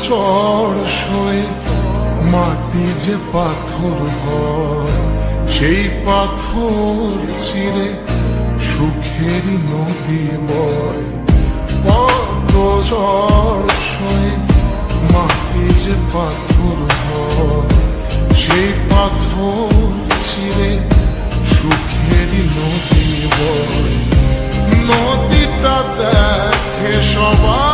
কত সয়ে মাটি যে পাথর হয়, সেই পাথর ছিঁড়ে সুখের নদী বয়। ঝড় সয়ে মাটি যে পাথর হয়, সেই পাথর ছিঁড়ে সুখের নদী বয়। নদীটা দেখে সবাই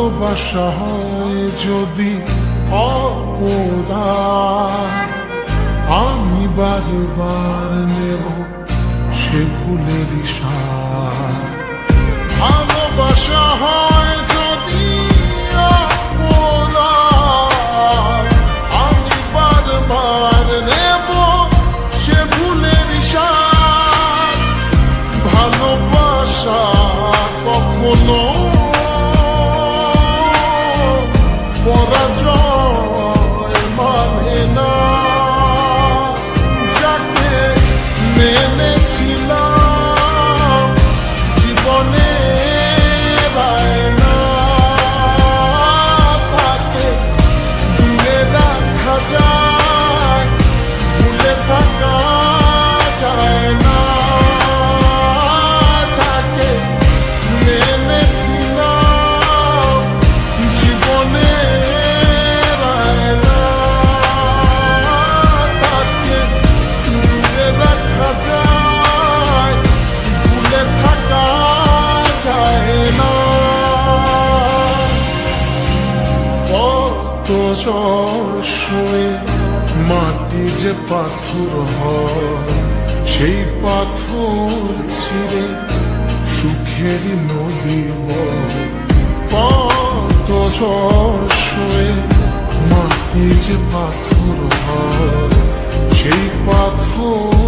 ভালোবাসা হয় যদি অপরাধ আমি বারবার নেব সে ফুলের সার for the throne. চর শুয়ে মাটি যে পাথর হয়, সেই পাথর ছিঁড়ে সুখের নদী পাত শুয়ে মাটি যে পাথর হয়, সেই পাথর